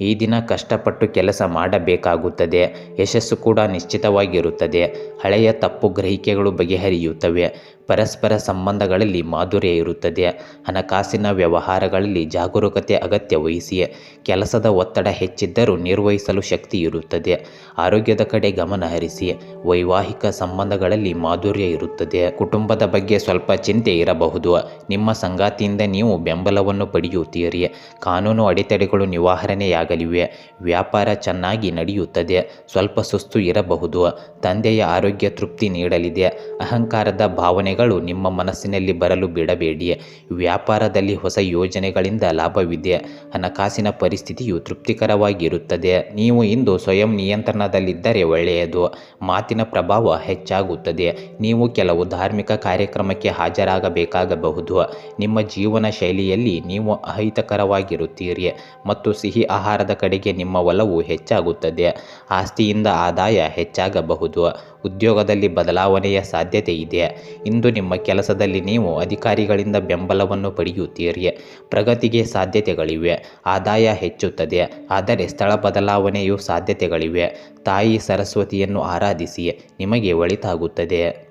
ಈ ದಿನ ಕಷ್ಟಪಟ್ಟು ಕೆಲಸ ಮಾಡಬೇಕಾಗುತ್ತದೆ. ಯಶಸ್ಸು ಕೂಡ ನಿಶ್ಚಿತವಾಗಿರುತ್ತದೆ. ಹಳೆಯ ತಪ್ಪು ಗ್ರಹಿಕೆಗಳು ಬಗೆಹರಿಯುತ್ತವೆ. ಪರಸ್ಪರ ಸಂಬಂಧಗಳಲ್ಲಿ ಮಾಧುರ್ಯ ಇರುತ್ತದೆ. ಹಣಕಾಸಿನ ವ್ಯವಹಾರಗಳಲ್ಲಿ ಜಾಗರೂಕತೆ ಅಗತ್ಯ ವಹಿಸಿ ಕೆಲಸದ ಒತ್ತಡ ಹೆಚ್ಚಿದ್ದರೂ ನಿರ್ವಹಿಸಲು ಶಕ್ತಿ ಇರುತ್ತದೆ. ಆರೋಗ್ಯದ ಕಡೆ ಗಮನ ಹರಿಸಿ ವೈವಾಹಿಕ ಸಂಬಂಧಗಳಲ್ಲಿ ಮಾಧುರ್ಯ ಇರುತ್ತದೆ. ಕುಟುಂಬದ ಬಗ್ಗೆ ಸ್ವಲ್ಪ ಚಿಂತೆ ಇರಬಹುದು. ನಿಮ್ಮ ಸಂಗಾತಿಯಿಂದ ನೀವು ಬೆಂಬಲವನ್ನು ಪಡೆಯುತ್ತೀರಿ. ಕಾನೂನು ಅಡೆತಡೆಗಳು ನಿವಾರಣೆಯಾಗಲಿವೆ ವ್ಯಾಪಾರ ಚೆನ್ನಾಗಿ ನಡೆಯುತ್ತದೆ. ಸ್ವಲ್ಪ ಸುಸ್ತು ಇರಬಹುದು. ತಂದೆಯ ಆರೋಗ್ಯ ತೃಪ್ತಿ ನೀಡಲಿದೆ. ಅಹಂಕಾರದ ಭಾವನೆಗಳು ನಿಮ್ಮ ಮನಸ್ಸಿನಲ್ಲಿ ಬರಲು ಬಿಡಬೇಡಿ. ವ್ಯಾಪಾರದಲ್ಲಿ ಹೊಸ ಯೋಜನೆಗಳಿಂದ ಲಾಭವಿದೆ. ಹಣಕಾಸಿನ ಪರಿಸ್ಥಿತಿಯು ತೃಪ್ತಿಕರವಾಗಿರುತ್ತದೆ. ನೀವು ಇಂದು ಸ್ವಯಂ ನಿಯಂತ್ರಣದಲ್ಲಿದ್ದರೆ ಒಳ್ಳೆಯದು. ಮಾತಿನ ಪ್ರಭಾವ ಹೆಚ್ಚಾಗುತ್ತದೆ. ನೀವು ಕೆಲವು ಧಾರ್ಮಿಕ ಕಾರ್ಯಕ್ರಮಕ್ಕೆ ಹಾಜರಾಗಬೇಕಾಗಬಹುದು. ನಿಮ್ಮ ಜೀವನ ಶೈಲಿಯಲ್ಲಿ ನೀವು ಅಹಿತಕರವಾಗಿರುತ್ತೀರಿ. ಮತ್ತು ಸಿಹಿ ಆಹಾರದ ಕಡೆಗೆ ನಿಮ್ಮ ಒಲವು ಹೆಚ್ಚಾಗುತ್ತದೆ. ಆಸ್ತಿಯಿಂದ ಆದಾಯ ಹೆಚ್ಚಾಗಬಹುದು. ಉದ್ಯೋಗದಲ್ಲಿ ಬದಲಾವಣೆಯ ಸಾಧ್ಯತೆ ಇದೆ. ಇಂದು ನಿಮ್ಮ ಕೆಲಸದಲ್ಲಿ ನೀವು ಅಧಿಕಾರಿಗಳಿಂದ ಬೆಂಬಲವನ್ನು ಪಡೆಯುತ್ತೀರಿ. ಪ್ರಗತಿಗೆ ಸಾಧ್ಯತೆಗಳಿವೆ. ಆದಾಯ ಹೆಚ್ಚುತ್ತದೆ. ಆದರೆ ಸ್ಥಳ ಬದಲಾವಣೆಯು ಸಾಧ್ಯತೆಗಳಿವೆ. ತಾಯಿ ಸರಸ್ವತಿಯನ್ನು ಆರಾಧಿಸಿ. ನಿಮಗೆ ಒಳಿತಾಗುತ್ತದೆ.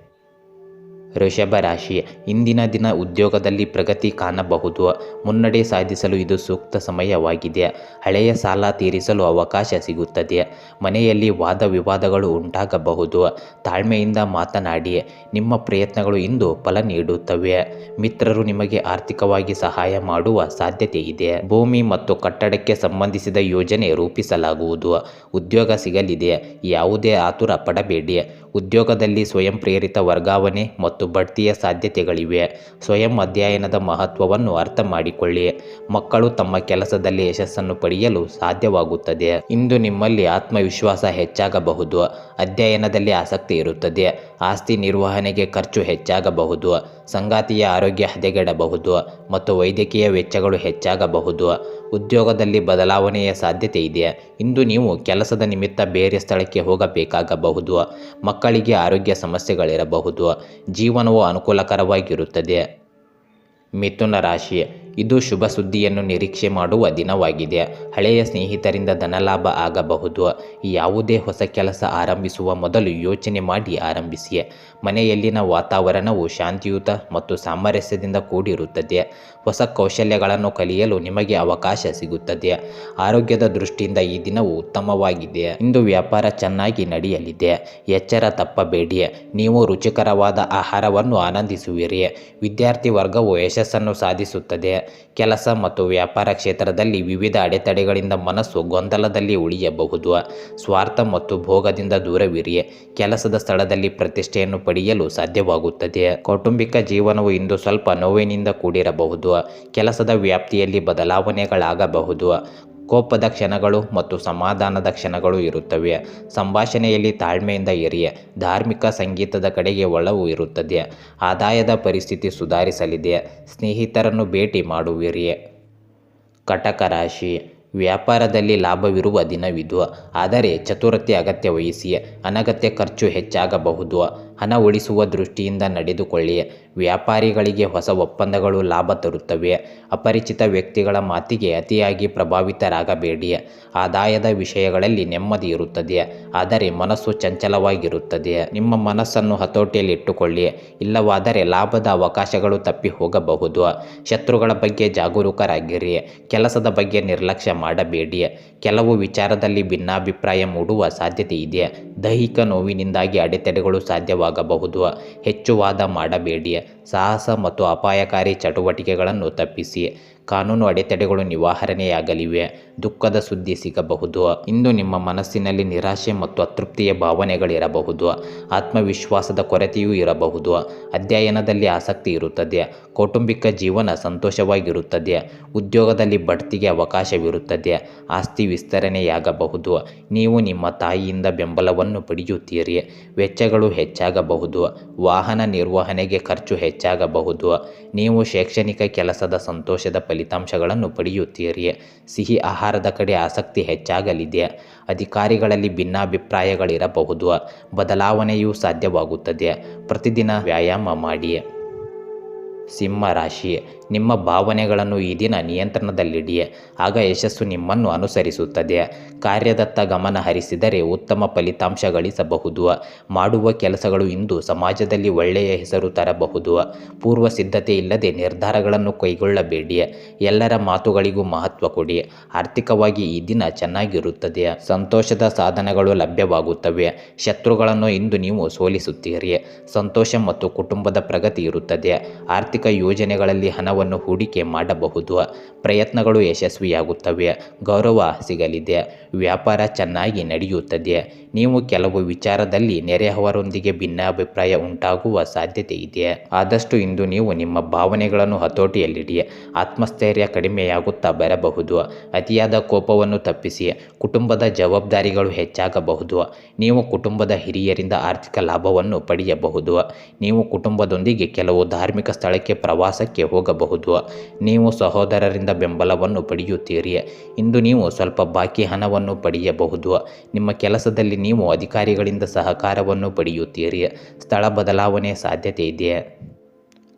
ವೃಷಭ ರಾಶಿ, ಇಂದಿನ ದಿನ ಉದ್ಯೋಗದಲ್ಲಿ ಪ್ರಗತಿ ಕಾಣಬಹುದು. ಮುನ್ನಡೆ ಸಾಧಿಸಲು ಇದು ಸೂಕ್ತ ಸಮಯವಾಗಿದೆ. ಹಳೆಯ ಸಾಲ ತೀರಿಸಲು ಅವಕಾಶ ಸಿಗುತ್ತದೆ. ಮನೆಯಲ್ಲಿ ವಾದ ವಿವಾದಗಳು ಉಂಟಾಗಬಹುದು. ತಾಳ್ಮೆಯಿಂದ ಮಾತನಾಡಿ. ನಿಮ್ಮ ಪ್ರಯತ್ನಗಳು ಇಂದು ಫಲ ನೀಡುತ್ತವೆ. ಮಿತ್ರರು ನಿಮಗೆ ಆರ್ಥಿಕವಾಗಿ ಸಹಾಯ ಮಾಡುವ ಸಾಧ್ಯತೆ ಇದೆ. ಭೂಮಿ ಮತ್ತು ಕಟ್ಟಡಕ್ಕೆ ಸಂಬಂಧಿಸಿದ ಯೋಜನೆ ರೂಪಿಸಲಾಗುವುದು. ಉದ್ಯೋಗ ಸಿಗಲಿದೆ. ಯಾವುದೇ ಆತುರ ಪಡಬೇಡಿ. ಉದ್ಯೋಗದಲ್ಲಿ ಸ್ವಯಂ ಪ್ರೇರಿತ ವರ್ಗಾವಣೆ ಮತ್ತು ಬಡ್ತಿಯ ಸಾಧ್ಯತೆಗಳಿವೆ. ಸ್ವಯಂ ಅಧ್ಯಯನದ ಮಹತ್ವವನ್ನು ಅರ್ಥ ಮಾಡಿಕೊಳ್ಳಿ. ಮಕ್ಕಳು ತಮ್ಮ ಕೆಲಸದಲ್ಲಿ ಯಶಸ್ಸನ್ನು ಪಡೆಯಲು ಸಾಧ್ಯವಾಗುತ್ತದೆ. ಇಂದು ನಿಮ್ಮಲ್ಲಿ ಆತ್ಮವಿಶ್ವಾಸ ಹೆಚ್ಚಾಗಬಹುದು. ಅಧ್ಯಯನದಲ್ಲಿ ಆಸಕ್ತಿ ಇರುತ್ತದೆ. ಆಸ್ತಿ ನಿರ್ವಹಣೆಗೆ ಖರ್ಚು ಹೆಚ್ಚಾಗಬಹುದು. ಸಂಗಾತಿಯ ಆರೋಗ್ಯ ಹದಗೆಡಬಹುದು ಮತ್ತು ವೈದ್ಯಕೀಯ ವೆಚ್ಚಗಳು ಹೆಚ್ಚಾಗಬಹುದು. ಉದ್ಯೋಗದಲ್ಲಿ ಬದಲಾವಣೆಯ ಸಾಧ್ಯತೆ ಇದೆ. ಇಂದು ನೀವು ಕೆಲಸದ ನಿಮಿತ್ತ ಬೇರೆ ಸ್ಥಳಕ್ಕೆ ಹೋಗಬೇಕಾಗಬಹುದು. ಮಕ್ಕಳಿಗೆ ಆರೋಗ್ಯ ಸಮಸ್ಯೆಗಳಿರಬಹುದು. ಜೀವನವು ಅನುಕೂಲಕರವಾಗಿರುತ್ತದೆ. ಮಿಥುನ ರಾಶಿ. ಇದು ಶುಭ ಸುದ್ದಿಯನ್ನು ನಿರೀಕ್ಷೆ ಮಾಡುವ ದಿನವಾಗಿದೆ. ಹಳೆಯ ಸ್ನೇಹಿತರಿಂದ ಧನಲಾಭ ಆಗಬಹುದು. ಯಾವುದೇ ಹೊಸ ಕೆಲಸ ಆರಂಭಿಸುವ ಮೊದಲು ಯೋಚನೆ ಮಾಡಿ ಆರಂಭಿಸಿ. ಮನೆಯಲ್ಲಿನ ವಾತಾವರಣವು ಶಾಂತಿಯುತ ಮತ್ತು ಸಾಮರಸ್ಯದಿಂದ ಕೂಡಿರುತ್ತದೆ. ಹೊಸ ಕೌಶಲ್ಯಗಳನ್ನು ಕಲಿಯಲು ನಿಮಗೆ ಅವಕಾಶ ಸಿಗುತ್ತದೆ. ಆರೋಗ್ಯದ ದೃಷ್ಟಿಯಿಂದ ಈ ದಿನವು ಉತ್ತಮವಾಗಿದೆ. ಇಂದು ವ್ಯಾಪಾರ ಚೆನ್ನಾಗಿ ನಡೆಯಲಿದೆ. ಎಚ್ಚರ ತಪ್ಪಬೇಡಿ. ನೀವು ರುಚಿಕರವಾದ ಆಹಾರವನ್ನು ಆನಂದಿಸುವಿರಿ. ವಿದ್ಯಾರ್ಥಿ ವರ್ಗವು ಯಶಸ್ಸನ್ನು ಸಾಧಿಸುತ್ತದೆ. ಕೆಲಸ ಮತ್ತು ವ್ಯಾಪಾರ ಕ್ಷೇತ್ರದಲ್ಲಿ ವಿವಿಧ ಅಡೆತಡೆಗಳಿಂದ ಮನಸ್ಸು ಗೊಂದಲದಲ್ಲಿ ಉಳಿಯಬಹುದು. ಸ್ವಾರ್ಥ ಮತ್ತು ಭೋಗದಿಂದ ದೂರವಿರಿ. ಕೆಲಸದ ಸ್ಥಳದಲ್ಲಿ ಪ್ರತಿಷ್ಠೆಯನ್ನು ಪಡೆಯಲು ಸಾಧ್ಯವಾಗುತ್ತದೆ. ಕೌಟುಂಬಿಕ ಜೀವನವು ಇಂದು ಸ್ವಲ್ಪ ನೋವಿನಿಂದ ಕೂಡಿರಬಹುದು. ಕೆಲಸದ ವ್ಯಾಪ್ತಿಯಲ್ಲಿ ಬದಲಾವಣೆಗಳಾಗಬಹುದು. ಕೋಪದ ಕ್ಷಣಗಳು ಮತ್ತು ಸಮಾಧಾನದ ಕ್ಷಣಗಳು ಇರುತ್ತವೆ. ಸಂಭಾಷಣೆಯಲ್ಲಿ ತಾಳ್ಮೆಯಿಂದ ಇರಿಯ ಧಾರ್ಮಿಕ ಸಂಗೀತದ ಕಡೆಗೆ ಒಲವು ಇರುತ್ತದೆ. ಆದಾಯದ ಪರಿಸ್ಥಿತಿ ಸುಧಾರಿಸಲಿದೆ. ಸ್ನೇಹಿತರನ್ನು ಭೇಟಿ ಮಾಡುವಿರಿ. ಕಟಕ ರಾಶಿ. ವ್ಯಾಪಾರದಲ್ಲಿ ಲಾಭವಿರುವ ದಿನವಿದು. ಆದರೆ ಚತುರತೆ ಅಗತ್ಯ ವಹಿಸಿ. ಅನಗತ್ಯ ಖರ್ಚು ಹೆಚ್ಚಾಗಬಹುದು. ಹಣ ಉಳಿಸುವ ದೃಷ್ಟಿಯಿಂದ ನಡೆದುಕೊಳ್ಳಿ. ವ್ಯಾಪಾರಿಗಳಿಗೆ ಹೊಸ ಒಪ್ಪಂದಗಳು ಲಾಭ ತರುತ್ತವೆ. ಅಪರಿಚಿತ ವ್ಯಕ್ತಿಗಳ ಮಾತಿಗೆ ಅತಿಯಾಗಿ ಪ್ರಭಾವಿತರಾಗಬೇಡಿ. ಆದಾಯದ ವಿಷಯಗಳಲ್ಲಿ ನೆಮ್ಮದಿ ಇರುತ್ತದೆ. ಆದರೆ ಮನಸ್ಸು ಚಂಚಲವಾಗಿರುತ್ತದೆ. ನಿಮ್ಮ ಮನಸ್ಸನ್ನು ಹತೋಟಿಯಲ್ಲಿಟ್ಟುಕೊಳ್ಳಿ. ಇಲ್ಲವಾದರೆ ಲಾಭದ ಅವಕಾಶಗಳು ತಪ್ಪಿ ಹೋಗಬಹುದು. ಶತ್ರುಗಳ ಬಗ್ಗೆ ಜಾಗರೂಕರಾಗಿರಿ. ಕೆಲಸದ ಬಗ್ಗೆ ನಿರ್ಲಕ್ಷ್ಯ ಮಾಡಬೇಡಿ. ಕೆಲವು ವಿಚಾರದಲ್ಲಿ ಭಿನ್ನಾಭಿಪ್ರಾಯ ಮೂಡುವ ಸಾಧ್ಯತೆ ಇದೆ ದೈಹಿಕ ನೋವಿನಿಂದಾಗಿ ಅಡೆತಡೆಗಳು ಸಾಧ್ಯವಾಗಬಹುದು. ಹೆಚ್ಚು ವಾದ ಮಾಡಬೇಡಿ. ಸಾಹಸ ಮತ್ತು ಅಪಾಯಕಾರಿ ಚಟುವಟಿಕೆಗಳನ್ನು ತಪ್ಪಿಸಿ ಕಾನೂನು ಅಡೆತಡೆಗಳು ನಿವಾರಣೆಯಾಗಲಿವೆ. ದುಃಖದ ಸುದ್ದಿ ಸಿಗಬಹುದು. ಇಂದು ನಿಮ್ಮ ಮನಸ್ಸಿನಲ್ಲಿ ನಿರಾಶೆ ಮತ್ತು ಅತೃಪ್ತಿಯ ಭಾವನೆಗಳಿರಬಹುದು. ಆತ್ಮವಿಶ್ವಾಸದ ಕೊರತೆಯೂ ಇರಬಹುದು. ಅಧ್ಯಯನದಲ್ಲಿ ಆಸಕ್ತಿ ಇರುತ್ತದೆ. ಕೌಟುಂಬಿಕ ಜೀವನ ಸಂತೋಷವಾಗಿರುತ್ತದೆ. ಉದ್ಯೋಗದಲ್ಲಿ ಬಡ್ತಿಗೆ ಅವಕಾಶವಿರುತ್ತದೆ. ಆಸ್ತಿ ವಿಸ್ತರಣೆಯಾಗಬಹುದು. ನೀವು ನಿಮ್ಮ ತಾಯಿಯಿಂದ ಬೆಂಬಲವನ್ನು ಪಡೆಯುತ್ತೀರಿ. ವೆಚ್ಚಗಳು ಹೆಚ್ಚಾಗಬಹುದು. ವಾಹನ ನಿರ್ವಹಣೆಗೆ ಖರ್ಚು ಹೆಚ್ಚಾಗಬಹುದು. ನೀವು ಶೈಕ್ಷಣಿಕ ಕೆಲಸದ ಸಂತೋಷದ ಫಲಿತಾಂಶಗಳನ್ನು ಪಡೆಯುತ್ತೀರಿ. ಸಿಹಿ ಆಹಾರದ ಕಡೆ ಆಸಕ್ತಿ ಹೆಚ್ಚಾಗಲಿದೆ. ಅಧಿಕಾರಿಗಳಲ್ಲಿ ಭಿನ್ನಾಭಿಪ್ರಾಯಗಳಿರಬಹುದು. ಬದಲಾವಣೆಯೂ ಸಾಧ್ಯವಾಗುತ್ತದೆ. ಪ್ರತಿದಿನ ವ್ಯಾಯಾಮ ಮಾಡಿ. ಸಿಂಹ ರಾಶಿ. ನಿಮ್ಮ ಭಾವನೆಗಳನ್ನು ಈ ದಿನ ನಿಯಂತ್ರಣದಲ್ಲಿಡಿ ಆಗ ಯಶಸ್ಸು ನಿಮ್ಮನ್ನು ಅನುಸರಿಸುತ್ತದೆ. ಕಾರ್ಯದತ್ತ ಗಮನ ಹರಿಸಿದರೆ ಉತ್ತಮ ಫಲಿತಾಂಶ ಗಳಿಸಬಹುದು ಮಾಡುವ ಕೆಲಸಗಳು ಇಂದು ಸಮಾಜದಲ್ಲಿ ಒಳ್ಳೆಯ ಹೆಸರು ತರಬಹುದು. ಪೂರ್ವ ಸಿದ್ಧತೆ ಇಲ್ಲದೆ ನಿರ್ಧಾರಗಳನ್ನು ಕೈಗೊಳ್ಳಬೇಡಿ. ಎಲ್ಲರ ಮಾತುಗಳಿಗೂ ಮಹತ್ವ ಕೊಡಿ. ಆರ್ಥಿಕವಾಗಿ ಈ ದಿನ ಚೆನ್ನಾಗಿರುತ್ತದೆ. ಸಂತೋಷದ ಸಾಧನಗಳು ಲಭ್ಯವಾಗುತ್ತವೆ. ಶತ್ರುಗಳನ್ನು ಇಂದು ನೀವು ಸೋಲಿಸುತ್ತೀರಿ. ಸಂತೋಷ ಮತ್ತು ಕುಟುಂಬದ ಪ್ರಗತಿ ಇರುತ್ತದೆ. ಆರ್ಥಿಕ ಯೋಜನೆಗಳಲ್ಲಿ ಹಣವನ್ನು ಹೂಡಿಕೆ ಮಾಡಬಹುದು. ಪ್ರಯತ್ನಗಳು ಯಶಸ್ವಿಯಾಗುತ್ತವೆ. ಗೌರವ ಸಿಗಲಿದೆ. ವ್ಯಾಪಾರ ಚೆನ್ನಾಗಿ ನಡೆಯುತ್ತದೆ. ನೀವು ಕೆಲವು ವಿಚಾರದಲ್ಲಿ ನೆರೆಹವರೊಂದಿಗೆ ಭಿನ್ನಾಭಿಪ್ರಾಯ ಉಂಟಾಗುವ ಸಾಧ್ಯತೆ ಇದೆ. ಆದಷ್ಟು ಇಂದು ನೀವು ನಿಮ್ಮ ಭಾವನೆಗಳನ್ನು ಹತೋಟಿಯಲ್ಲಿಡಿ. ಆತ್ಮಸ್ಥೈರ್ಯ ಕಡಿಮೆಯಾಗುತ್ತಾ ಬರಬಹುದು. ಅತಿಯಾದ ಕೋಪವನ್ನು ತಪ್ಪಿಸಿ. ಕುಟುಂಬದ ಜವಾಬ್ದಾರಿಗಳು ಹೆಚ್ಚಾಗಬಹುದು. ನೀವು ಕುಟುಂಬದ ಹಿರಿಯರಿಂದ ಆರ್ಥಿಕ ಲಾಭವನ್ನು ಪಡೆಯಬಹುದು. ನೀವು ಕುಟುಂಬದೊಂದಿಗೆ ಕೆಲವು ಧಾರ್ಮಿಕ ಸ್ಥಳಕ್ಕೆ ಪ್ರವಾಸಕ್ಕೆ ಹೋಗಬಹುದು. ನೀವು ಸಹೋದರರಿಂದ ಬೆಂಬಲವನ್ನು ಪಡೆಯುತ್ತೀರಿ. ಇಂದು ನೀವು ಸ್ವಲ್ಪ ಬಾಕಿ ಹಣವನ್ನು ಪಡೆಯಬಹುದು. ನಿಮ್ಮ ಕೆಲಸದಲ್ಲಿ ನೀವು ಅಧಿಕಾರಿಗಳಿಂದ ಸಹಕಾರವನ್ನು ಪಡೆಯುತ್ತೀರಿ. ಸ್ಥಳ ಬದಲಾವಣೆ ಸಾಧ್ಯತೆ ಇದೆ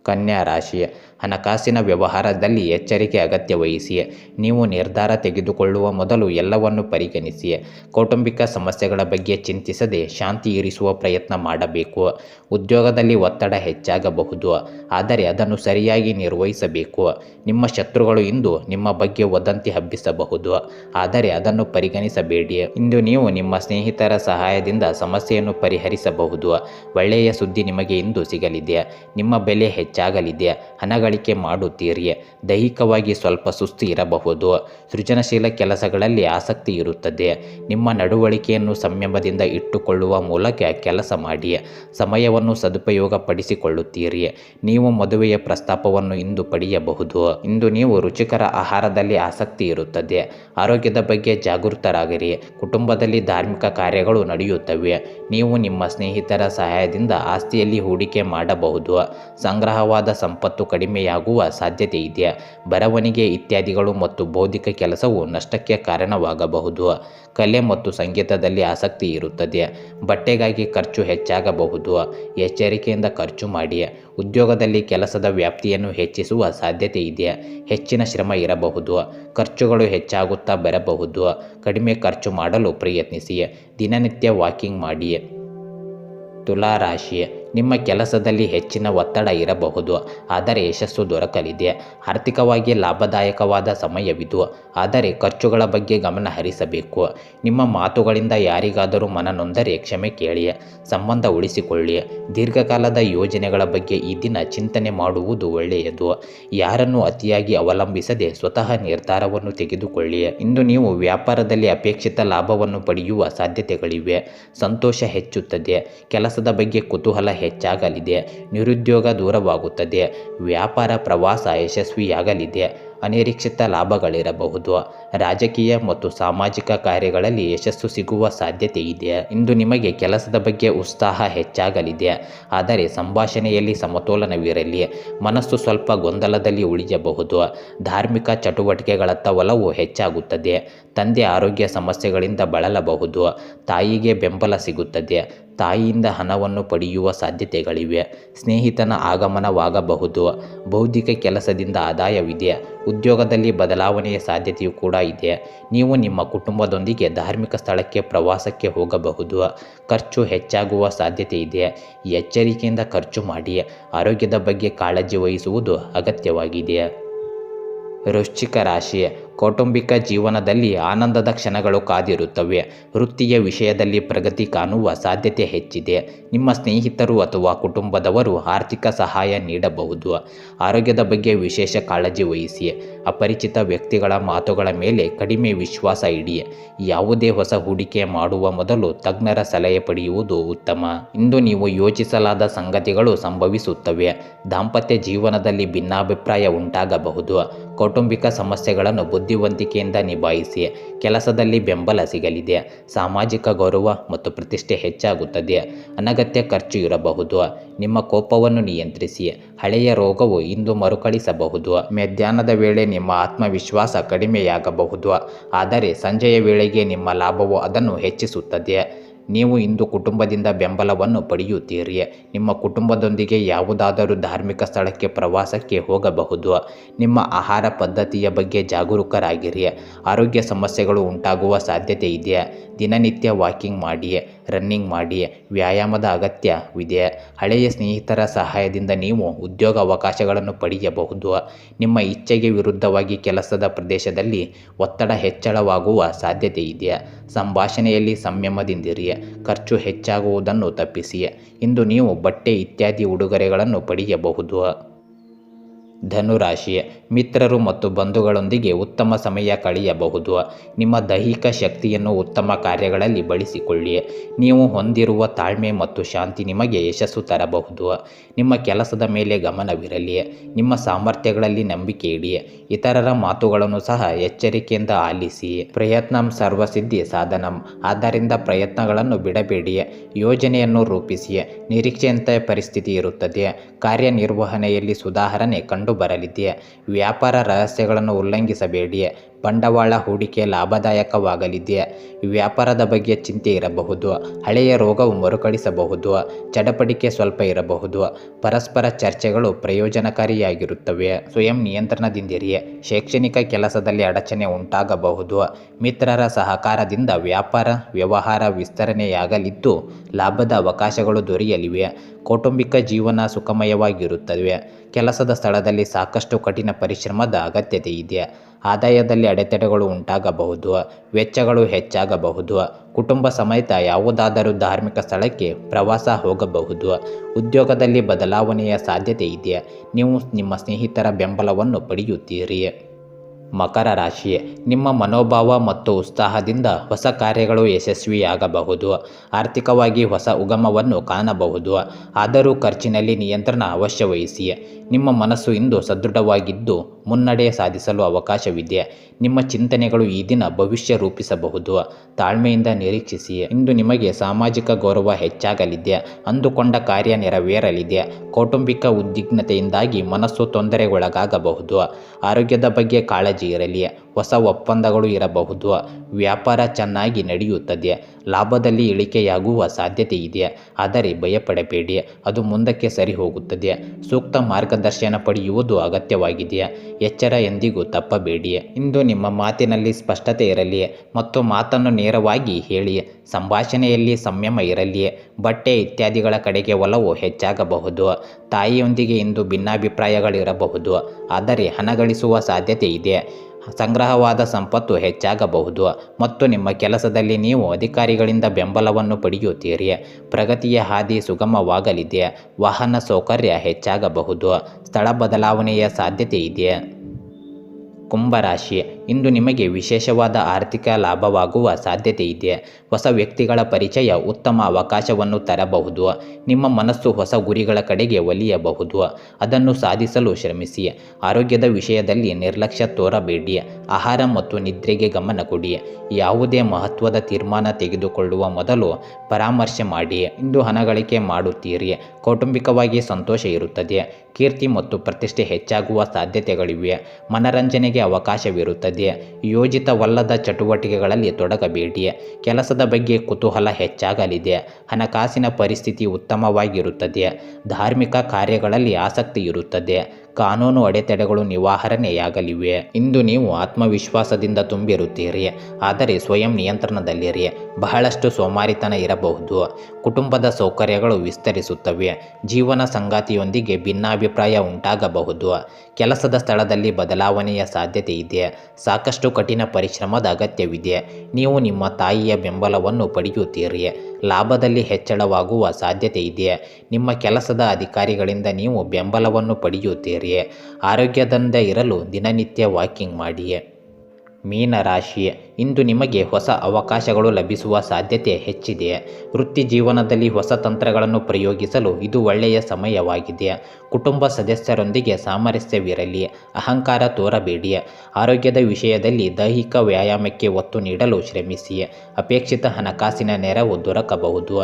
ಕನ್ಯಾ ರಾಶಿ ಹಣಕಾಸಿನ ವ್ಯವಹಾರದಲ್ಲಿ ಎಚ್ಚರಿಕೆ ಅಗತ್ಯ ವಹಿಸಿ ನೀವು ನಿರ್ಧಾರ ತೆಗೆದುಕೊಳ್ಳುವ ಮೊದಲು ಎಲ್ಲವನ್ನು ಪರಿಗಣಿಸಿ ಕೌಟುಂಬಿಕ ಸಮಸ್ಯೆಗಳ ಬಗ್ಗೆ ಚಿಂತಿಸದೆ ಶಾಂತಿ ಇರಿಸುವ ಪ್ರಯತ್ನ ಮಾಡಬೇಕು. ಉದ್ಯೋಗದಲ್ಲಿ ಒತ್ತಡ ಹೆಚ್ಚಾಗಬಹುದು. ಆದರೆ ಅದನ್ನು ಸರಿಯಾಗಿ ನಿರ್ವಹಿಸಬೇಕು. ನಿಮ್ಮ ಶತ್ರುಗಳು ಇಂದು ನಿಮ್ಮ ಬಗ್ಗೆ ವದಂತಿ ಹಬ್ಬಿಸಬಹುದು. ಆದರೆ ಅದನ್ನು ಪರಿಗಣಿಸಬೇಡಿ. ಇಂದು ನೀವು ನಿಮ್ಮ ಸ್ನೇಹಿತರ ಸಹಾಯದಿಂದ ಸಮಸ್ಯೆಯನ್ನು ಪರಿಹರಿಸಬಹುದು. ಒಳ್ಳೆಯ ಸುದ್ದಿ ನಿಮಗೆ ಇಂದು ಸಿಗಲಿದೆ. ನಿಮ್ಮ ಬೆಲೆ ಹೆಚ್ಚಾಗಲಿದೆ. ಹಣಗಳ ಗಳಿಕೆ ಮಾಡುತ್ತೀರಿ. ದೈಹಿಕವಾಗಿ ಸ್ವಲ್ಪ ಸುಸ್ತು ಇರಬಹುದು. ಸೃಜನಶೀಲ ಕೆಲಸಗಳಲ್ಲಿ ಆಸಕ್ತಿ ಇರುತ್ತದೆ. ನಿಮ್ಮ ನಡವಳಿಕೆಯನ್ನು ಸಂಯಮದಿಂದ ಇಟ್ಟುಕೊಳ್ಳುವ ಮೂಲಕ ಕೆಲಸ ಮಾಡಿ. ಸಮಯವನ್ನು ಸದುಪಯೋಗ ಪಡಿಸಿಕೊಳ್ಳುತ್ತೀರಿ ನೀವು ಮದುವೆಯ ಪ್ರಸ್ತಾಪವನ್ನು ಇಂದು ಪಡೆಯಬಹುದು. ಇಂದು ನೀವು ರುಚಿಕರ ಆಹಾರದಲ್ಲಿ ಆಸಕ್ತಿ ಇರುತ್ತದೆ. ಆರೋಗ್ಯದ ಬಗ್ಗೆ ಜಾಗೃತರಾಗಿರಿ ಕುಟುಂಬದಲ್ಲಿ ಧಾರ್ಮಿಕ ಕಾರ್ಯಗಳು ನಡೆಯುತ್ತವೆ. ನೀವು ನಿಮ್ಮ ಸ್ನೇಹಿತರ ಸಹಾಯದಿಂದ ಆಸ್ತಿಯಲ್ಲಿ ಹೂಡಿಕೆ ಮಾಡಬಹುದು. ಸಂಗ್ರಹವಾದ ಸಂಪತ್ತು ಕಡಿಮೆಯಾಗುವ ಸಾಧ್ಯತೆ ಇದೆ. ಬರವಣಿಗೆ ಇತ್ಯಾದಿಗಳು ಮತ್ತು ಬೌದ್ಧಿಕ ಕೆಲಸವು ನಷ್ಟಕ್ಕೆ ಕಾರಣವಾಗಬಹುದು. ಕಲೆ ಮತ್ತು ಸಂಗೀತದಲ್ಲಿ ಆಸಕ್ತಿ ಇರುತ್ತದೆ. ಬಟ್ಟೆಗಾಗಿ ಖರ್ಚು ಹೆಚ್ಚಾಗಬಹುದು. ಎಚ್ಚರಿಕೆಯಿಂದ ಖರ್ಚು ಮಾಡಿ. ಉದ್ಯೋಗದಲ್ಲಿ ಕೆಲಸದ ವ್ಯಾಪ್ತಿಯನ್ನು ಹೆಚ್ಚಿಸುವ ಸಾಧ್ಯತೆ ಇದೆ. ಹೆಚ್ಚಿನ ಶ್ರಮ ಇರಬಹುದು. ಖರ್ಚುಗಳು ಹೆಚ್ಚಾಗುತ್ತಾ ಬರಬಹುದು. ಕಡಿಮೆ ಖರ್ಚು ಮಾಡಲು ಪ್ರಯತ್ನಿಸಿ. ದಿನನಿತ್ಯ ವಾಕಿಂಗ್ ಮಾಡಿ. ತುಲಾ ರಾಶಿ ನಿಮ್ಮ ಕೆಲಸದಲ್ಲಿ ಹೆಚ್ಚಿನ ಒತ್ತಡ ಇರಬಹುದು, ಆದರೆ ಯಶಸ್ಸು ದೊರಕಲಿದೆ. ಆರ್ಥಿಕವಾಗಿ ಲಾಭದಾಯಕವಾದ ಸಮಯವಿದು, ಆದರೆ ಖರ್ಚುಗಳ ಬಗ್ಗೆ ಗಮನ ಹರಿಸಬೇಕು. ನಿಮ್ಮ ಮಾತುಗಳಿಂದ ಯಾರಿಗಾದರೂ ಮನನೊಂದರೆ ಕ್ಷಮೆ ಕೇಳಿ, ಸಂಬಂಧ ಉಳಿಸಿಕೊಳ್ಳಿ. ದೀರ್ಘಕಾಲದ ಯೋಜನೆಗಳ ಬಗ್ಗೆ ಈ ದಿನ ಚಿಂತನೆ ಮಾಡುವುದು ಒಳ್ಳೆಯದು. ಯಾರನ್ನು ಅತಿಯಾಗಿ ಅವಲಂಬಿಸದೆ ಸ್ವತಃ ನಿರ್ಧಾರವನ್ನು ತೆಗೆದುಕೊಳ್ಳಿ. ಇಂದು ನೀವು ವ್ಯಾಪಾರದಲ್ಲಿ ಅಪೇಕ್ಷಿತ ಲಾಭವನ್ನು ಪಡೆಯುವ ಸಾಧ್ಯತೆಗಳಿವೆ. ಸಂತೋಷ ಹೆಚ್ಚುತ್ತದೆ. ಕೆಲಸದ ಬಗ್ಗೆ ಕುತೂಹಲ ಹೆಚ್ಚಾಗಲಿದೆ. ನಿರುದ್ಯೋಗ ದೂರವಾಗುತ್ತದೆ. ವ್ಯಾಪಾರ ಪ್ರವಾಸ ಯಶಸ್ವಿಯಾಗಲಿದೆ. ಅನಿರೀಕ್ಷಿತ ಲಾಭಗಳಿರಬಹುದು. ರಾಜಕೀಯ ಮತ್ತು ಸಾಮಾಜಿಕ ಕಾರ್ಯಗಳಲ್ಲಿ ಯಶಸ್ಸು ಸಿಗುವ ಸಾಧ್ಯತೆ ಇದೆ. ಇಂದು ನಿಮಗೆ ಕೆಲಸದ ಬಗ್ಗೆ ಉತ್ಸಾಹ ಹೆಚ್ಚಾಗಲಿದೆ. ಆದರೆ ಸಂಭಾಷಣೆಯಲ್ಲಿ ಸಮತೋಲನವಿರಲಿ. ಮನಸ್ಸು ಸ್ವಲ್ಪ ಗೊಂದಲದಲ್ಲಿ ಉಳಿಯಬಹುದು. ಧಾರ್ಮಿಕ ಚಟುವಟಿಕೆಗಳತ್ತ ಒಲವು ಹೆಚ್ಚಾಗುತ್ತದೆ. ತಂದೆ ಆರೋಗ್ಯ ಸಮಸ್ಯೆಗಳಿಂದ ಬಳಲಬಹುದು. ತಾಯಿಗೆ ಬೆಂಬಲ ಸಿಗುತ್ತದೆ. ತಾಯಿಯಿಂದ ಹಣವನ್ನು ಪಡೆಯುವ ಸಾಧ್ಯತೆಗಳಿವೆ. ಸ್ನೇಹಿತನ ಆಗಮನವಾಗಬಹುದು. ಬೌದ್ಧಿಕ ಕೆಲಸದಿಂದ ಆದಾಯವಿದೆ. ಉದ್ಯೋಗದಲ್ಲಿ ಬದಲಾವಣೆಯ ಸಾಧ್ಯತೆಯೂ ಕೂಡ ಇದೆ. ನೀವು ನಿಮ್ಮ ಕುಟುಂಬದೊಂದಿಗೆ ಧಾರ್ಮಿಕ ಸ್ಥಳಕ್ಕೆ ಪ್ರವಾಸಕ್ಕೆ ಹೋಗಬಹುದು. ಖರ್ಚು ಹೆಚ್ಚಾಗುವ ಸಾಧ್ಯತೆ ಇದೆ. ಎಚ್ಚರಿಕೆಯಿಂದ ಖರ್ಚು ಮಾಡಿ. ಆರೋಗ್ಯದ ಬಗ್ಗೆ ಕಾಳಜಿ ವಹಿಸುವುದು ಅಗತ್ಯವಾಗಿದೆ. ವೃಶ್ಚಿಕ ರಾಶಿ. ಕೌಟುಂಬಿಕ ಜೀವನದಲ್ಲಿ ಆನಂದದ ಕ್ಷಣಗಳು ಕಾದಿರುತ್ತವೆ. ವೃತ್ತಿಯ ವಿಷಯದಲ್ಲಿ ಪ್ರಗತಿ ಕಾಣುವ ಸಾಧ್ಯತೆ ಹೆಚ್ಚಿದೆ. ನಿಮ್ಮ ಸ್ನೇಹಿತರು ಅಥವಾ ಕುಟುಂಬದವರು ಆರ್ಥಿಕ ಸಹಾಯ ನೀಡಬಹುದು. ಆರೋಗ್ಯದ ಬಗ್ಗೆ ವಿಶೇಷ ಕಾಳಜಿ ವಹಿಸಿ. ಅಪರಿಚಿತ ವ್ಯಕ್ತಿಗಳ ಮಾತುಗಳ ಮೇಲೆ ಕಡಿಮೆ ವಿಶ್ವಾಸ ಇಡಿ. ಯಾವುದೇ ಹೊಸ ಹೂಡಿಕೆ ಮಾಡುವ ಮೊದಲು ತಜ್ಞರ ಸಲಹೆ ಪಡೆಯುವುದು ಉತ್ತಮ. ಇಂದು ನೀವು ಯೋಚಿಸಲಾದ ಸಂಗತಿಗಳು ಸಂಭವಿಸುತ್ತವೆ. ದಾಂಪತ್ಯ ಜೀವನದಲ್ಲಿ ಭಿನ್ನಾಭಿಪ್ರಾಯ ಉಂಟಾಗಬಹುದು. ಕೌಟುಂಬಿಕ ಸಮಸ್ಯೆಗಳನ್ನು ಬುದ್ಧಿವಂತಿಕೆಯಿಂದ ನಿಭಾಯಿಸಿ. ಕೆಲಸದಲ್ಲಿ ಬೆಂಬಲ ಸಿಗಲಿದೆ. ಸಾಮಾಜಿಕ ಗೌರವ ಮತ್ತು ಪ್ರತಿಷ್ಠೆ ಹೆಚ್ಚಾಗುತ್ತದೆ. ಅನಗತ್ಯ ಖರ್ಚು ಇರಬಹುದು. ನಿಮ್ಮ ಕೋಪವನ್ನು ನಿಯಂತ್ರಿಸಿ. ಹಳೆಯ ರೋಗವು ಇಂದು ಮರುಕಳಿಸಬಹುದು. ಮಧ್ಯಾಹ್ನದ ವೇಳೆ ನಿಮ್ಮ ಆತ್ಮವಿಶ್ವಾಸ ಕಡಿಮೆಯಾಗಬಹುದು. ಆದರೆ ಸಂಜೆಯ ವೇಳೆಗೆ ನಿಮ್ಮ ಲಾಭವು ಅದನ್ನು ಹೆಚ್ಚಿಸುತ್ತದೆ. ನೀವು ಇಂದು ಕುಟುಂಬದಿಂದ ಬೆಂಬಲವನ್ನು ಪಡೆಯುತ್ತೀರಿ. ನಿಮ್ಮ ಕುಟುಂಬದೊಂದಿಗೆ ಯಾವುದಾದರೂ ಧಾರ್ಮಿಕ ಸ್ಥಳಕ್ಕೆ ಪ್ರವಾಸಕ್ಕೆ ಹೋಗಬಹುದು. ನಿಮ್ಮ ಆಹಾರ ಪದ್ಧತಿಯ ಬಗ್ಗೆ ಜಾಗರೂಕರಾಗಿರಿ. ಆರೋಗ್ಯ ಸಮಸ್ಯೆಗಳು ಉಂಟಾಗುವ ಸಾಧ್ಯತೆ ಇದೆ. ದಿನನಿತ್ಯ ವಾಕಿಂಗ್ ಮಾಡಿ. ರನ್ನಿಂಗ್ ಮಾಡಿ ವ್ಯಾಯಾಮದ ಅಗತ್ಯವಿದೆ ಹಳೆಯ ಸ್ನೇಹಿತರ ಸಹಾಯದಿಂದ ನೀವು ಉದ್ಯೋಗ ಅವಕಾಶಗಳನ್ನು ಪಡೆಯಬಹುದು. ನಿಮ್ಮ ಇಚ್ಛೆಗೆ ವಿರುದ್ಧವಾಗಿ ಕೆಲಸದ ಪ್ರದೇಶದಲ್ಲಿ ಒತ್ತಡ ಹೆಚ್ಚಳವಾಗುವ ಸಾಧ್ಯತೆ ಇದೆ. ಸಂಭಾಷಣೆಯಲ್ಲಿ ಸಂಯಮದಿಂದಿರಿ. ಖರ್ಚು ಹೆಚ್ಚಾಗುವುದನ್ನು ತಪ್ಪಿಸಿ. ಇಂದು ನೀವು ಬಟ್ಟೆ ಇತ್ಯಾದಿ ಉಡುಗೊರೆಗಳನ್ನು ಪಡೆಯಬಹುದು. ಧನುರಾಶಿ ಮಿತ್ರರು ಮತ್ತು ಬಂಧುಗಳೊಂದಿಗೆ ಉತ್ತಮ ಸಮಯ ಕಳೆಯಬಹುದು. ನಿಮ್ಮ ದೈಹಿಕ ಶಕ್ತಿಯನ್ನು ಉತ್ತಮ ಕಾರ್ಯಗಳಲ್ಲಿ ಬಳಸಿಕೊಳ್ಳಿ. ನೀವು ಹೊಂದಿರುವ ತಾಳ್ಮೆ ಮತ್ತು ಶಾಂತಿ ನಿಮಗೆ ಯಶಸ್ಸು ತರಬಹುದು. ನಿಮ್ಮ ಕೆಲಸದ ಮೇಲೆ ಗಮನವಿರಲಿ. ನಿಮ್ಮ ಸಾಮರ್ಥ್ಯಗಳಲ್ಲಿ ನಂಬಿಕೆ ಇಡಿ. ಇತರರ ಮಾತುಗಳನ್ನು ಸಹ ಎಚ್ಚರಿಕೆಯಿಂದ ಆಲಿಸಿ. ಪ್ರಯತ್ನಂ ಸರ್ವಸಿದ್ಧಿ ಸಾಧನಂ. ಆದ್ದರಿಂದ ಪ್ರಯತ್ನಗಳನ್ನು ಬಿಡಬೇಡಿ. ಯೋಜನೆಯನ್ನು ರೂಪಿಸಿ. ನಿರೀಕ್ಷೆಯಂತೆ ಪರಿಸ್ಥಿತಿ ಇರುತ್ತದೆ. ಕಾರ್ಯನಿರ್ವಹಣೆಯಲ್ಲಿ ಸುಧಾರಣೆ ಕಂಡುಬರಲಿದೆ ವ್ಯಾಪಾರ ರಹಸ್ಯಗಳನ್ನು ಉಲ್ಲಂಘಿಸಬೇಡಿ ಬಂಡವಾಳ ಹೂಡಿಕೆ ಲಾಭದಾಯಕವಾಗಲಿದೆ. ವ್ಯಾಪಾರದ ಬಗ್ಗೆ ಚಿಂತೆ ಇರಬಹುದು. ಹಳೆಯ ರೋಗವು ಮರುಕಳಿಸಬಹುದು. ಚಡಪಡಿಕೆ ಸ್ವಲ್ಪ ಇರಬಹುದು. ಪರಸ್ಪರ ಚರ್ಚೆಗಳು ಪ್ರಯೋಜನಕಾರಿಯಾಗಿರುತ್ತವೆ. ಸ್ವಯಂ ನಿಯಂತ್ರಣದಿಂದಿರಿ. ಶೈಕ್ಷಣಿಕ ಕೆಲಸದಲ್ಲಿ ಅಡಚಣೆ ಉಂಟಾಗಬಹುದು. ಮಿತ್ರರ ಸಹಕಾರದಿಂದ ವ್ಯಾಪಾರ, ವ್ಯವಹಾರ ವಿಸ್ತರಣೆಯಾಗಲಿದ್ದು, ಲಾಭದ ಅವಕಾಶಗಳು ದೊರೆಯಲಿವೆ. ಕೌಟುಂಬಿಕ ಜೀವನ ಸುಖಮಯವಾಗಿರುತ್ತವೆ. ಕೆಲಸದ ಸ್ಥಳದಲ್ಲಿ ಸಾಕಷ್ಟು ಕಠಿಣ ಪರಿಶ್ರಮದ ಅಗತ್ಯತೆ ಇದೆ. ಆದಾಯದಲ್ಲಿ ಅಡೆತಡೆಗಳು ಉಂಟಾಗಬಹುದು, ವೆಚ್ಚಗಳು ಹೆಚ್ಚಾಗಬಹುದು, ಕುಟುಂಬ ಸಮೇತ ಯಾವುದಾದರೂ ಧಾರ್ಮಿಕ ಸ್ಥಳಕ್ಕೆ ಪ್ರವಾಸ ಹೋಗಬಹುದು. ಉದ್ಯೋಗದಲ್ಲಿ ಬದಲಾವಣೆಯ ಸಾಧ್ಯತೆ ಇದೆ. ನೀವು ನಿಮ್ಮ ಸ್ನೇಹಿತರ ಬೆಂಬಲವನ್ನು ಪಡೆಯುತ್ತೀರಿ. ಮಕರ ರಾಶಿ, ನಿಮ್ಮ ಮನೋಭಾವ ಮತ್ತು ಉತ್ಸಾಹದಿಂದ ಹೊಸ ಕಾರ್ಯಗಳು ಯಶಸ್ವಿಯಾಗಬಹುದು. ಆರ್ಥಿಕವಾಗಿ ಹೊಸ ಉಗಮವನ್ನು ಕಾಣಬಹುದು. ಆದರೂ ಖರ್ಚಿನಲ್ಲಿ ನಿಯಂತ್ರಣ ಅವಶ್ಯ ವಹಿಸಿ ನಿಮ್ಮ ಮನಸ್ಸು ಇಂದು ಸದೃಢವಾಗಿದ್ದು ಮುನ್ನಡೆ ಸಾಧಿಸಲು ಅವಕಾಶವಿದೆ. ನಿಮ್ಮ ಚಿಂತನೆಗಳು ಈ ದಿನ ಭವಿಷ್ಯ ರೂಪಿಸಬಹುದು. ತಾಳ್ಮೆಯಿಂದ ನಿರೀಕ್ಷಿಸಿ. ಇಂದು ನಿಮಗೆ ಸಾಮಾಜಿಕ ಗೌರವ ಹೆಚ್ಚಾಗಲಿದೆ. ಅಂದುಕೊಂಡ ಕಾರ್ಯ ನೆರವೇರಲಿದೆ. ಕೌಟುಂಬಿಕ ಉದ್ವಿಗ್ನತೆಯಿಂದಾಗಿ ಮನಸ್ಸು ತೊಂದರೆಗೊಳಗಾಗಬಹುದು. ಆರೋಗ್ಯದ ಬಗ್ಗೆ ಕಾಳಜಿ ಇರಲಿ. ಹೊಸ ಒಪ್ಪಂದಗಳು ಇರಬಹುದು. ವ್ಯಾಪಾರ ಚೆನ್ನಾಗಿ ನಡೆಯುತ್ತದೆ. ಲಾಭದಲ್ಲಿ ಇಳಿಕೆಯಾಗುವ ಸಾಧ್ಯತೆ ಇದೆ. ಆದರೆ ಭಯಪಡಬೇಡಿ. ಅದು ಮುಂದಕ್ಕೆ ಸರಿ ಹೋಗುತ್ತದೆ ಸೂಕ್ತ ಮಾರ್ಗದರ್ಶನ ಪಡೆಯುವುದು ಅಗತ್ಯವಾಗಿದೆ. ಎಚ್ಚರ ಎಂದಿಗೂ ತಪ್ಪಬೇಡಿ. ಇಂದು ನಿಮ್ಮ ಮಾತಿನಲ್ಲಿ ಸ್ಪಷ್ಟತೆ ಇರಲಿ. ಮತ್ತು ಮಾತನ್ನು ನೇರವಾಗಿ ಹೇಳಿ. ಸಂಭಾಷಣೆಯಲ್ಲಿ ಸಂಯಮ ಇರಲಿ. ಬಟ್ಟೆ ಇತ್ಯಾದಿಗಳ ಕಡೆಗೆ ಒಲವು ಹೆಚ್ಚಾಗಬಹುದು. ತಾಯಿಯೊಂದಿಗೆ ಇಂದು ಭಿನ್ನಾಭಿಪ್ರಾಯಗಳಿರಬಹುದು. ಆದರೆ ಹಣಗಳಿಸುವ ಸಾಧ್ಯತೆ ಇದೆ. ಸಂಗ್ರಹವಾದ ಸಂಪತ್ತು ಹೆಚ್ಚಾಗಬಹುದು. ಮತ್ತು ನಿಮ್ಮ ಕೆಲಸದಲ್ಲಿ ನೀವು ಅಧಿಕಾರಿಗಳಿಂದ ಬೆಂಬಲವನ್ನು ಪಡೆಯುತ್ತೀರಿ. ಪ್ರಗತಿಯ ಹಾದಿ ಸುಗಮವಾಗಲಿದೆ. ವಾಹನ ಸೌಕರ್ಯ ಹೆಚ್ಚಾಗಬಹುದು. ಸ್ಥಳ ಬದಲಾವಣೆಯ ಸಾಧ್ಯತೆ ಇದೆ. ಕುಂಭರಾಶಿ. ಇಂದು ನಿಮಗೆ ವಿಶೇಷವಾದ ಆರ್ಥಿಕ ಲಾಭವಾಗುವ ಸಾಧ್ಯತೆ ಇದೆ. ಹೊಸ ವ್ಯಕ್ತಿಗಳ ಪರಿಚಯ ಉತ್ತಮ ಅವಕಾಶವನ್ನು ತರಬಹುದು. ನಿಮ್ಮ ಮನಸ್ಸು ಹೊಸ ಗುರಿಗಳ ಕಡೆಗೆ ಒಲಿಯಬಹುದು. ಅದನ್ನು ಸಾಧಿಸಲು ಶ್ರಮಿಸಿ. ಆರೋಗ್ಯದ ವಿಷಯದಲ್ಲಿ ನಿರ್ಲಕ್ಷ್ಯ ತೋರಬೇಡಿ. ಆಹಾರ ಮತ್ತು ನಿದ್ರೆಗೆ ಗಮನ ಕೊಡಿ. ಯಾವುದೇ ಮಹತ್ವದ ತೀರ್ಮಾನ ತೆಗೆದುಕೊಳ್ಳುವ ಮೊದಲು ಪರಾಮರ್ಶೆ ಮಾಡಿ. ಇಂದು ಹಣಗಳಿಕೆ ಮಾಡುತ್ತೀರಿ. ಕೌಟುಂಬಿಕವಾಗಿ ಸಂತೋಷ ಇರುತ್ತದೆ. ಕೀರ್ತಿ ಮತ್ತು ಪ್ರತಿಷ್ಠೆ ಹೆಚ್ಚಾಗುವ ಸಾಧ್ಯತೆಗಳಿವೆ. ಮನರಂಜನೆಗೆ ಅವಕಾಶವಿರುತ್ತದೆ. ಯೋಜಿತವಲ್ಲದ ಚಟುವಟಿಕೆಗಳಲ್ಲಿ ತೊಡಗಬೇಡಿ. ಕೆಲಸದ ಬಗ್ಗೆ ಕುತೂಹಲ ಹೆಚ್ಚಾಗಲಿದೆ. ಹಣಕಾಸಿನ ಪರಿಸ್ಥಿತಿ ಉತ್ತಮವಾಗಿರುತ್ತದೆ. ಧಾರ್ಮಿಕ ಕಾರ್ಯಗಳಲ್ಲಿ ಆಸಕ್ತಿ ಇರುತ್ತದೆ. ಕಾನೂನು ಅಡೆತಡೆಗಳು ನಿವಾರಣೆಯಾಗಲಿವೆ. ಇಂದು ನೀವು ಆತ್ಮವಿಶ್ವಾಸದಿಂದ ತುಂಬಿರುತ್ತೀರಿ. ಆದರೆ ಸ್ವಯಂ ನಿಯಂತ್ರಣದಲ್ಲಿರಿ. ಬಹಳಷ್ಟು ಸೋಮಾರಿತನ ಇರಬಹುದು. ಕುಟುಂಬದ ಸೌಕರ್ಯಗಳು ವಿಸ್ತರಿಸುತ್ತವೆ. ಜೀವನ ಸಂಗಾತಿಯೊಂದಿಗೆ ಭಿನ್ನಾಭಿಪ್ರಾಯ ಉಂಟಾಗಬಹುದು. ಕೆಲಸದ ಸ್ಥಳದಲ್ಲಿ ಬದಲಾವಣೆಯ ಸಾಧ್ಯತೆ ಇದೆ. ಸಾಕಷ್ಟು ಕಠಿಣ ಪರಿಶ್ರಮದ ಅಗತ್ಯವಿದೆ. ನೀವು ನಿಮ್ಮ ತಾಯಿಯ ಬೆಂಬಲವನ್ನು ಪಡೆಯುತ್ತೀರಿ. ಲಾಭದಲ್ಲಿ ಹೆಚ್ಚಳವಾಗುವ ಸಾಧ್ಯತೆ ಇದೆ ನಿಮ್ಮ ಕೆಲಸದ ಅಧಿಕಾರಿಗಳಿಂದ ನೀವು ಬೆಂಬಲವನ್ನು ಪಡೆಯುತ್ತೀರಿ. ಆರೋಗ್ಯದಿಂದ ಇರಲು ದಿನನಿತ್ಯ ವಾಕಿಂಗ್ ಮಾಡಿ ಮೀನ ರಾಶಿ ಇಂದು ನಿಮಗೆ ಹೊಸ ಅವಕಾಶಗಳು ಲಭಿಸುವ ಸಾಧ್ಯತೆ ಹೆಚ್ಚಿದೆ. ವೃತ್ತಿ ಜೀವನದಲ್ಲಿ ಹೊಸ ತಂತ್ರಗಳನ್ನು ಪ್ರಯೋಗಿಸಲು ಇದು ಒಳ್ಳೆಯ ಸಮಯವಾಗಿದೆ. ಕುಟುಂಬ ಸದಸ್ಯರೊಂದಿಗೆ ಸಾಮರಸ್ಯವಿರಲಿ, ಅಹಂಕಾರ ತೋರಬೇಡಿ. ಆರೋಗ್ಯದ ವಿಷಯದಲ್ಲಿ ದೈಹಿಕ ವ್ಯಾಯಾಮಕ್ಕೆ ಒತ್ತು ನೀಡಲು ಶ್ರಮಿಸಿ. ಅಪೇಕ್ಷಿತ ಹಣಕಾಸಿನ ನೆರವು ದೊರಕಬಹುದು.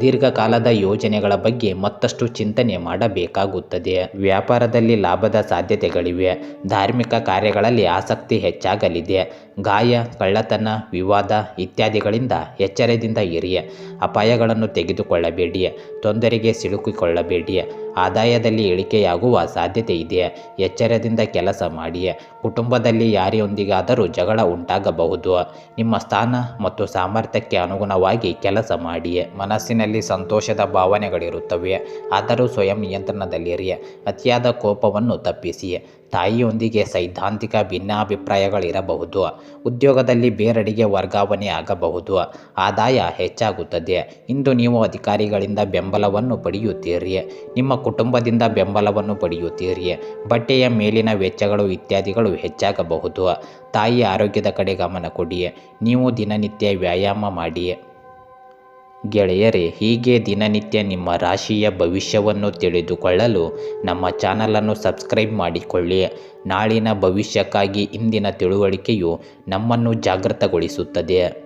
ದೀರ್ಘಕಾಲದ ಯೋಜನೆಗಳ ಬಗ್ಗೆ ಮತ್ತಷ್ಟು ಚಿಂತನೆ ಮಾಡಬೇಕಾಗುತ್ತದೆ. ವ್ಯಾಪಾರದಲ್ಲಿ ಲಾಭದ ಸಾಧ್ಯತೆಗಳಿವೆ. ಧಾರ್ಮಿಕ ಕಾರ್ಯಗಳಲ್ಲಿ ಆಸಕ್ತಿ ಹೆಚ್ಚಾಗಲಿದೆ. ಗಾಯ ಕಳ್ಳತನ ವಿವಾದ ಇತ್ಯಾದಿಗಳಿಂದ ಎಚ್ಚರದಿಂದ ಇರಿ ಅಪಾಯಗಳನ್ನು ತೆಗೆದುಕೊಳ್ಳಬೇಡಿ ತೊಂದರೆಗೆ ಸಿಲುಕಿಕೊಳ್ಳಬೇಡಿ ಆದಾಯದಲ್ಲಿ ಇಳಿಕೆಯಾಗುವ ಸಾಧ್ಯತೆ ಇದೆ ಎಚ್ಚರದಿಂದ ಕೆಲಸ ಮಾಡಿ ಕುಟುಂಬದಲ್ಲಿ ಯಾರಿಯೊಂದಿಗಾದರೂ ಜಗಳ ಉಂಟಾಗಬಹುದು. ನಿಮ್ಮ ಸ್ಥಾನ ಮತ್ತು ಸಾಮರ್ಥ್ಯಕ್ಕೆ ಅನುಗುಣವಾಗಿ ಕೆಲಸ ಮಾಡಿ ಮನಸ್ಸಿನಲ್ಲಿ ಸಂತೋಷದ ಭಾವನೆಗಳಿರುತ್ತವೆ. ಆದರೂ ಸ್ವಯಂ ನಿಯಂತ್ರಣದಲ್ಲಿರಿ ಅತಿಯಾದ ಕೋಪವನ್ನು ತಪ್ಪಿಸಿ ತಾಯಿಯೊಂದಿಗೆ ಸೈದ್ಧಾಂತಿಕ ಭಿನ್ನಾಭಿಪ್ರಾಯಗಳಿರಬಹುದು. ಉದ್ಯೋಗದಲ್ಲಿ ಬೇರೆಡೆಗೆ ವರ್ಗಾವಣೆ ಆಗಬಹುದು. ಆದಾಯ ಹೆಚ್ಚಾಗುತ್ತದೆ. ಇಂದು ನೀವು ಅಧಿಕಾರಿಗಳಿಂದ ಬೆಂಬಲವನ್ನು ಪಡೆಯುತ್ತೀರಿ ನಿಮ್ಮ ಕುಟುಂಬದಿಂದ ಬೆಂಬಲವನ್ನು ಪಡೆಯುತ್ತೀರಿ. ಬಟ್ಟೆಯ ಮೇಲಿನ ವೆಚ್ಚಗಳು ಇತ್ಯಾದಿಗಳು ಹೆಚ್ಚಾಗಬಹುದು. ತಾಯಿ ಆರೋಗ್ಯದ ಕಡೆ ಗಮನ ಕೊಡಿ. ನೀವು ದಿನನಿತ್ಯ ವ್ಯಾಯಾಮ ಮಾಡಿ. ಗೆಳೆಯರೇ, ಹೀಗೆ ದಿನನಿತ್ಯ ನಿಮ್ಮ ರಾಶಿಯ ಭವಿಷ್ಯವನ್ನು ತಿಳಿದುಕೊಳ್ಳಲು ನಮ್ಮ ಚಾನಲನ್ನು ಸಬ್ಸ್ಕ್ರೈಬ್ ಮಾಡಿಕೊಳ್ಳಿ. ನಾಳಿನ ಭವಿಷ್ಯಕ್ಕಾಗಿ ಇಂದಿನ ತಿಳುವಳಿಕೆಯು ನಮ್ಮನ್ನು ಜಾಗೃತಗೊಳಿಸುತ್ತದೆ.